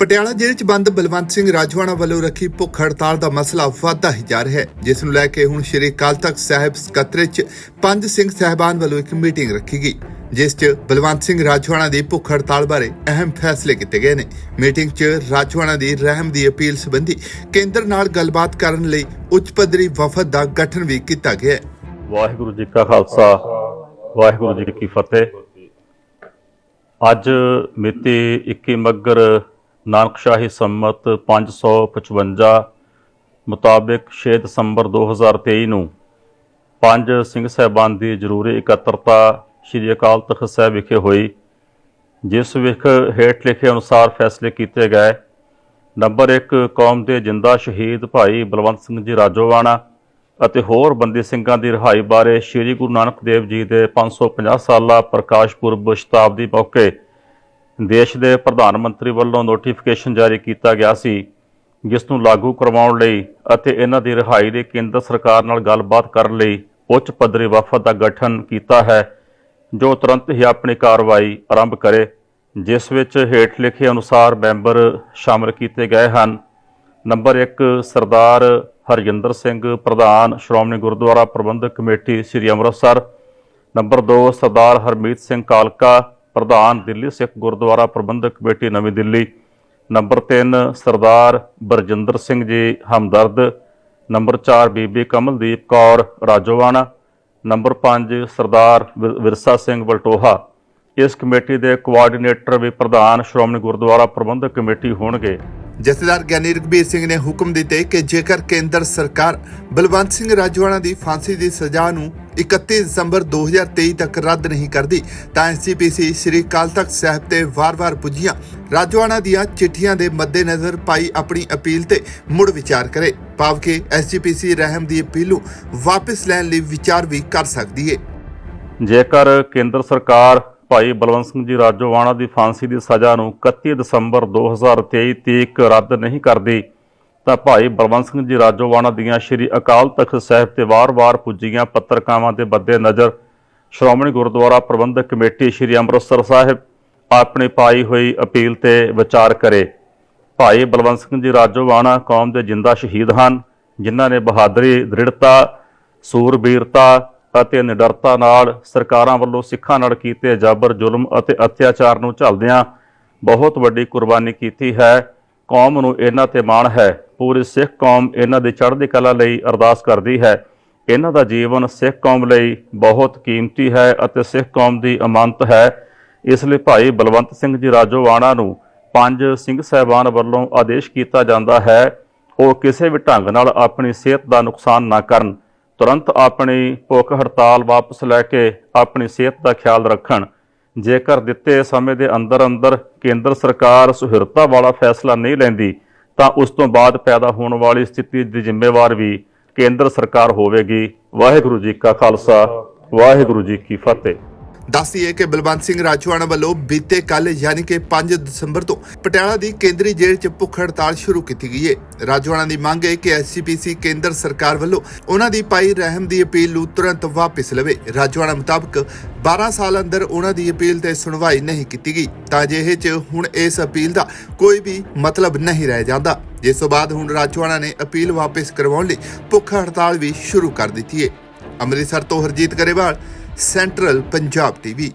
ਪਟਿਆਲਾ ਜੇਲ੍ਹ 'ਚ ਬੰਦ ਬਲਵੰਤ ਸਿੰਘ ਰਾਜਵਾਨਾ ਵੱਲੋਂ ਰੱਖੀ ਭੁੱਖ ਹੜਤਾਲ ਦਾ ਮਸਲਾ ਵਧਦਾ ਹੀ ਜਾ ਰਿਹਾ ਹੈ, ਜਿਸ ਨੂੰ ਲੈ ਕੇ ਹੁਣ ਸ਼੍ਰੀ ਅਕਾਲ ਤਖਤ ਸਾਹਿਬ ਸਕੱਤਰੇਤ 'ਚ ਪੰਜ ਸਿੰਘ ਸਹਿਬਾਨ ਵੱਲੋਂ ਇੱਕ ਮੀਟਿੰਗ ਰੱਖੀ ਗਈ, ਜਿਸ 'ਚ ਬਲਵੰਤ ਸਿੰਘ ਰਾਜਵਾਨਾ ਦੀ ਭੁੱਖ ਹੜਤਾਲ ਬਾਰੇ ਅਹਿਮ ਫੈਸਲੇ ਕੀਤੇ ਗਏ ਨੇ। ਮੀਟਿੰਗ 'ਚ ਰਾਜਵਾਨਾ ਦੀ ਰਹਿਮ ਦੀ ਅਪੀਲ ਸੰਬੰਧੀ ਕੇਂਦਰ ਨਾਲ ਗੱਲਬਾਤ ਕਰਨ ਲਈ ਉੱਚ ਪੱਧਰੀ ਵਫਦ ਦਾ ਗਠਨ ਵੀ ਕੀਤਾ ਗਿਆ ਹੈ। ਵਾਹਿਗੁਰੂ ਜੀ ਕਾ ਖਾਲਸਾ, ਵਾਹਿਗੁਰੂ ਜੀ ਕੀ ਫਤਿਹ। ਅੱਜ ਮਿਤੀ 21 ਮੱਗਰ ਨਾਨਕਸ਼ਾਹੀ ਸੰਮਤ 555 ਮੁਤਾਬਕ 6 ਦਸੰਬਰ 2023 ਨੂੰ ਪੰਜ ਸਿੰਘ ਸਹਿਬਾਨ ਦੀ ਜ਼ਰੂਰੀ ਇਕੱਤਰਤਾ ਸ੍ਰੀ ਅਕਾਲ ਤਖਤ ਸਾਹਿਬ ਵਿਖੇ ਹੋਈ, ਜਿਸ ਵਿਖ ਹੇਠ ਲਿਖੇ ਅਨੁਸਾਰ ਫੈਸਲੇ ਕੀਤੇ ਗਏ। ਨੰਬਰ 1 ਕੌਮ ਦੇ ਜਿੰਦਾ ਸ਼ਹੀਦ ਭਾਈ ਬਲਵੰਤ ਸਿੰਘ ਜੀ ਰਾਜੋਵਾਣਾ ਅਤੇ ਹੋਰ ਬੰਦੀ ਸਿੰਘਾਂ ਦੀ ਰਿਹਾਈ ਬਾਰੇ ਸ੍ਰੀ ਗੁਰੂ ਨਾਨਕ ਦੇਵ ਜੀ ਦੇ 550 ਸਾਲਾ ਪ੍ਰਕਾਸ਼ ਪੁਰਬ ਸ਼ਤਾਬਦੀ ਮੌਕੇ ਦੇਸ਼ ਦੇ ਪ੍ਰਧਾਨ ਮੰਤਰੀ ਵੱਲੋਂ ਨੋਟੀਫਿਕੇਸ਼ਨ ਜਾਰੀ ਕੀਤਾ ਗਿਆ ਸੀ, ਜਿਸ ਨੂੰ ਲਾਗੂ ਕਰਵਾਉਣ ਲਈ ਅਤੇ ਇਹਨਾਂ ਦੀ ਰਿਹਾਈ ਲਈ ਕੇਂਦਰ ਸਰਕਾਰ ਨਾਲ ਗੱਲਬਾਤ ਕਰਨ ਲਈ ਉੱਚ ਪੱਧਰੀ ਵਫਦ ਦਾ ਗਠਨ ਕੀਤਾ ਹੈ, ਜੋ ਤੁਰੰਤ ਹੀ ਆਪਣੀ ਕਾਰਵਾਈ ਆਰੰਭ ਕਰੇ, ਜਿਸ ਵਿੱਚ ਹੇਠ ਲਿਖੇ ਅਨੁਸਾਰ ਮੈਂਬਰ ਸ਼ਾਮਲ ਕੀਤੇ ਗਏ ਹਨ। ਨੰਬਰ 1 ਸਰਦਾਰ ਹਰਜਿੰਦਰ ਸਿੰਘ, ਪ੍ਰਧਾਨ ਸ਼੍ਰੋਮਣੀ ਗੁਰਦੁਆਰਾ ਪ੍ਰਬੰਧਕ ਕਮੇਟੀ ਸ੍ਰੀ ਅੰਮ੍ਰਿਤਸਰ। ਨੰਬਰ 2 ਸਰਦਾਰ ਹਰਮੀਤ ਸਿੰਘ ਕਾਲਕਾ ਪ੍ਰਧਾਨ ਦਿੱਲੀ ਸਿੱਖ ਗੁਰਦੁਆਰਾ ਪ੍ਰਬੰਧਕ ਕਮੇਟੀ ਨਵੀਂ Delhi. Number 3 Sardar Barjinder Singh ji Hamdard. Number 4 Bibi Kamaldeep Kaur Rajowana number 5 Sardar ਵਿ- ਵਿਰਸਾ ਸਿੰਘ ਬਲਟੋਹਾ ਇਸ ਕਮੇਟੀ ਦੇ ਕੋਆਰਡੀਨੇਟਰ ਵੀ ਪ੍ਰਧਾਨ ਸ਼੍ਰੋਮਣੀ ਗੁਰਦੁਆਰਾ ਪ੍ਰਬੰਧਕ ਕਮੇਟੀ ਹੋਣਗੇ। ਜਥੇਦਾਰ ਗਿਆਨੀ ਰਘਬੀਰ ਸਿੰਘ ਨੇ ਹੁਕਮ ਦਿੱਤੇ ਕਿ ਜੇਕਰ ਕੇਂਦਰ ਸਰਕਾਰ ਬਲਵੰਤ ਸਿੰਘ ਰਾਜਵਾਨਾ ਦੀ ਫਾਂਸੀ ਦੀ ਸਜ਼ਾ ਨੂੰ 31 ਦਸੰਬਰ 2023 ਤੱਕ ਰੱਦ ਨਹੀਂ ਕਰਦੀ, ਤਾਂ ਐਸਜੀਪੀਸੀ ਸ੍ਰੀ ਅਕਾਲ ਤਖਤ ਸਾਹਿਬ ਤੇ ਵਾਰ-ਵਾਰ ਪੁੱਜੀਆਂ ਰਾਜਵਾਨਾ ਦੀਆਂ ਚਿੱਠੀਆਂ ਦੇ ਮੱਦੇਨਜ਼ਰ ਪਾਈ ਆਪਣੀ ਅਪੀਲ ਤੇ ਮੁੜ ਵਿਚਾਰ ਕਰੇ, ਭਾਵ ਕਿ ਐਸਜੀਪੀਸੀ ਰਹਿਮ ਦੀ ਅਪੀਲ ਨੂੰ ਵਾਪਸ ਲੈਣ ਲਈ ਵਿਚਾਰ ਵੀ ਕਰ ਸਕਦੀ ਹੈ ਜੇਕਰ ਕੇਂਦਰ ਸਰਕਾਰ ਭਾਈ ਬਲਵੰਤ ਸਿੰਘ ਜੀ ਰਾਜੋਵਾਣਾ ਦੀ ਫਾਂਸੀ ਦੀ ਸਜ਼ਾ ਨੂੰ 31 ਦਸੰਬਰ 2023 ਤੀਕ ਰੱਦ ਨਹੀਂ ਕਰਦੀ, ਤਾਂ ਭਾਈ ਬਲਵੰਤ ਸਿੰਘ ਜੀ ਰਾਜੋਵਾਣਾ ਦੀਆਂ ਸ੍ਰੀ ਅਕਾਲ ਤਖਤ ਸਾਹਿਬ ਤੇ ਵਾਰ-ਵਾਰ ਪੁੱਜੀਆਂ ਪੱਤਰਕਾਵਾਂ ਦੇ ਬੱਦੇ ਨਜ਼ਰ ਸ਼੍ਰੋਮਣੀ ਗੁਰਦੁਆਰਾ ਪ੍ਰਬੰਧਕ ਕਮੇਟੀ ਸ੍ਰੀ ਅੰਮ੍ਰਿਤਸਰ ਸਾਹਿਬ ਆਪਣੀ ਪਾਈ ਹੋਈ ਅਪੀਲ ਤੇ ਵਿਚਾਰ ਕਰੇ। ਭਾਈ ਬਲਵੰਤ ਸਿੰਘ ਜੀ ਰਾਜੋਵਾਣਾ ਕੌਮ ਦੇ ਜਿੰਦਾ ਸ਼ਹੀਦ ਹਨ, ਜਿਨ੍ਹਾਂ ਨੇ ਬਹਾਦਰੀ, ਦ੍ਰਿੜਤਾ, ਸੂਰਬੀਰਤਾ ਅਤੇ ਨਿਡਰਤਾ ਨਾਲ ਸਰਕਾਰਾਂ ਵੱਲੋਂ ਸਿੱਖਾਂ ਨਾਲ ਕੀਤੇ ਜਾਬਰ ਜ਼ੁਲਮ ਅਤੇ ਅਤਿਆਚਾਰ ਨੂੰ ਝੱਲਦਿਆਂ ਬਹੁਤ ਵੱਡੀ ਕੁਰਬਾਨੀ ਕੀਤੀ ਹੈ। ਕੌਮ ਨੂੰ ਇਹਨਾਂ ਤੇ ਮਾਣ ਹੈ। ਪੂਰੀ ਸਿੱਖ ਕੌਮ ਇਹਨਾਂ ਦੀ ਚੜ੍ਹਦੀ ਕਲਾ ਲਈ ਅਰਦਾਸ ਕਰਦੀ ਹੈ। ਇਹਨਾਂ ਦਾ ਜੀਵਨ ਸਿੱਖ ਕੌਮ ਲਈ ਬਹੁਤ ਕੀਮਤੀ ਹੈ ਅਤੇ ਸਿੱਖ ਕੌਮ ਦੀ ਅਮਾਨਤ ਹੈ। ਇਸ ਲਈ ਭਾਈ ਬਲਵੰਤ ਸਿੰਘ ਜੀ ਰਾਜੋਵਾਣਾ ਨੂੰ ਪੰਜ ਸਿੰਘ ਸਹਿਬਾਨ ਵੱਲੋਂ ਆਦੇਸ਼ ਕੀਤਾ ਜਾਂਦਾ ਹੈ। ਉਹ ਕਿਸੇ ਵੀ ਢੰਗ ਨਾਲ ਆਪਣੀ ਸਿਹਤ ਦਾ ਨੁਕਸਾਨ ਨਾ ਕਰਨ। ਤੁਰੰਤ ਆਪਣੀ ਭੁੱਖ ਹੜਤਾਲ ਵਾਪਸ ਲੈ ਕੇ ਆਪਣੀ ਸਿਹਤ ਦਾ ਖਿਆਲ ਰੱਖਣ। ਜੇਕਰ ਦਿੱਤੇ ਸਮੇਂ ਦੇ ਅੰਦਰ ਅੰਦਰ ਕੇਂਦਰ ਸਰਕਾਰ ਸੁਹਿਰਤਾ ਵਾਲਾ ਫੈਸਲਾ ਨਹੀਂ ਲੈਂਦੀ, ਤਾਂ ਉਸ ਤੋਂ ਬਾਅਦ ਪੈਦਾ ਹੋਣ ਵਾਲੀ ਸਥਿਤੀ ਦੀ ਜ਼ਿੰਮੇਵਾਰ ਵੀ ਕੇਂਦਰ ਸਰਕਾਰ ਹੋਵੇਗੀ। ਵਾਹਿਗੁਰੂ ਜੀ ਕਾ ਖਾਲਸਾ, ਵਾਹਿਗੁਰੂ ਜੀ ਕੀ ਫਤਿਹ। ਦੱਸਦੀਏ ਕਿ ਬਲਵੰਤ ਸਿੰਘ ਰਾਜਵਾਨਾ ਵੱਲੋਂ ਬੀਤੇ ਕੱਲ ਯਾਨੀ ਕਿ 5 ਦਸੰਬਰ ਤੋਂ ਪਟਿਆਲਾ ਦੀ ਕੇਂਦਰੀ ਜੇਲ੍ਹ 'ਚ ਭੁੱਖ ਹੜਤਾਲ ਸ਼ੁਰੂ ਕੀਤੀ ਗਈ ਹੈ ਰਾਜਵਾਨਾ ਦੀ ਮੰਗ ਹੈ ਕਿ ਐਸਸੀਪੀਸੀ ਕੇਂਦਰ ਸਰਕਾਰ ਵੱਲੋਂ ਉਹਨਾਂ ਦੀ ਪਾਈ ਰਹਿਮ ਦੀ ਅਪੀਲ ਨੂੰ ਤੁਰੰਤ ਵਾਪਸ ਲਵੇ। ਰਾਜਵਾਨਾ ਮੁਤਾਬਕ 12 ਸਾਲ ਅੰਦਰ ਉਹਨਾਂ ਦੀ ਅਪੀਲ ਤੇ ਸੁਣਵਾਈ ਨਹੀਂ ਕੀਤੀ ਗਈ, ਤਾਂ ਅਜਿਹੇ 'ਚ ਹੁਣ ਇਸ ਅਪੀਲ ਦਾ ਕੋਈ ਵੀ ਮਤਲਬ ਨਹੀਂ ਰਹਿ ਜਾਂਦਾ। ਜਿਸ ਤੋਂ ਬਾਅਦ ਹੁਣ ਰਾਜਵਾਨਾ ਨੇ ਅਪੀਲ ਵਾਪਸ ਕਰਵਾਉਣ ਲਈ ਭੁੱਖ ਹੜਤਾਲ ਵੀ ਸ਼ੁਰੂ ਕਰ ਦਿੱਤੀ ਹੈ ਅੰਮ੍ਰਿਤਸਰ ਤੋਂ ਹਰਜੀਤ ਗਰੇਵਾਲ ਸੈਂਟਰਲ ਪੰਜਾਬ ਟੀਵੀ